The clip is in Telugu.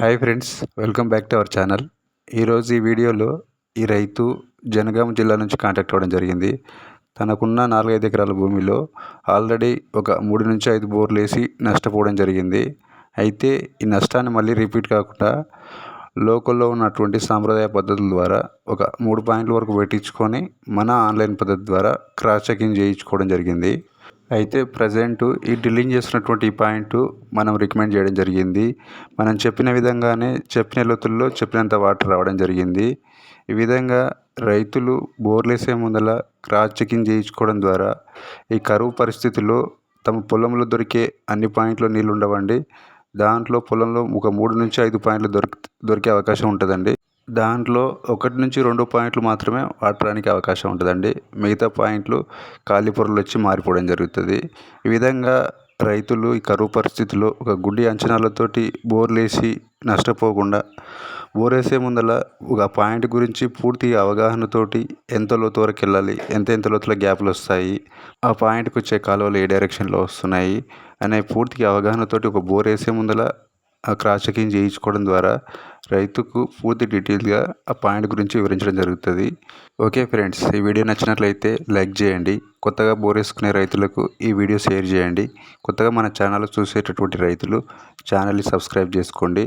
Hi friends welcome back to our channel ఈరోజు ఈ వీడియోలో ఈ రైతు జనగామ జిల్లా నుంచి కాంటాక్ట్ అవ్వడం జరిగింది. తనకున్న నాలుగైదు ఎకరాల భూమిలో ఆల్రెడీ ఒక మూడు నుంచి ఐదు బోర్లు వేసి నష్టపోవడం జరిగింది. అయితే ఈ నష్టాన్ని మళ్ళీ రిపీట్ కాకుండా లోకల్లో ఉన్నటువంటి సాంప్రదాయ పద్ధతుల ద్వారా ఒక మూడు పాయింట్ల వరకు పెట్టించుకొని మన ఆన్లైన్ పద్ధతి ద్వారా క్రాస్ చెకింగ్ చేయించుకోవడం జరిగింది. అయితే ప్రజెంట్ ఈ డ్రిల్లింగ్ చేస్తున్నటువంటి ఈ పాయింట్ మనం రికమెండ్ చేయడం జరిగింది. మనం చెప్పిన విధంగానే చెప్పిన లోతుల్లో చెప్పినంత వాటర్ రావడం జరిగింది. ఈ విధంగా రైతులు బోర్లేసే ముందల క్రాస్ చెకింగ్ చేయించుకోవడం ద్వారా ఈ కరువు పరిస్థితుల్లో తమ పొలంలో దొరికే అన్ని పాయింట్లో నీళ్ళు ఉండవండి. దాంట్లో పొలంలో ఒక మూడు నుంచి ఐదు పాయింట్లు దొరికి దొరికే అవకాశం ఉంటుందండి. దాంట్లో ఒకటి నుంచి రెండు పాయింట్లు మాత్రమే వాడటానికి అవకాశం ఉంటుందండి. మిగతా పాయింట్లు ఖాళీ పొరలు వచ్చి మారిపోవడం జరుగుతుంది. ఈ విధంగా రైతులు ఈ కరువు పరిస్థితుల్లో ఒక గుడ్డి అంచనాలతోటి బోర్లేసి నష్టపోకుండా బోర్ వేసే ముందల ఒక పాయింట్ గురించి పూర్తి అవగాహనతోటి ఎంత లోతు వరకు వెళ్ళాలి ఎంత ఎంత లోతుల గ్యాప్లు వస్తాయి ఆ పాయింట్కి వచ్చే కాలువలు ఏ డైరెక్షన్లో వస్తున్నాయి అనే పూర్తి అవగాహనతోటి ఒక బోర్ వేసే ముందల క్రాస్ చెకింగ్ చేయించుకోవడం ద్వారా రైతుకు పూర్తి డీటెయిల్గా ఆ పాయింట్ గురించి వివరించడం జరుగుతుంది. ఓకే ఫ్రెండ్స్ ఈ వీడియో నచ్చినట్లయితే లైక్ చేయండి. కొత్తగా బోర్ వేసుకునే రైతులకు ఈ వీడియో షేర్ చేయండి. కొత్తగా మన ఛానల్ చూసేటటువంటి రైతులు ఛానల్ని సబ్స్క్రైబ్ చేసుకోండి.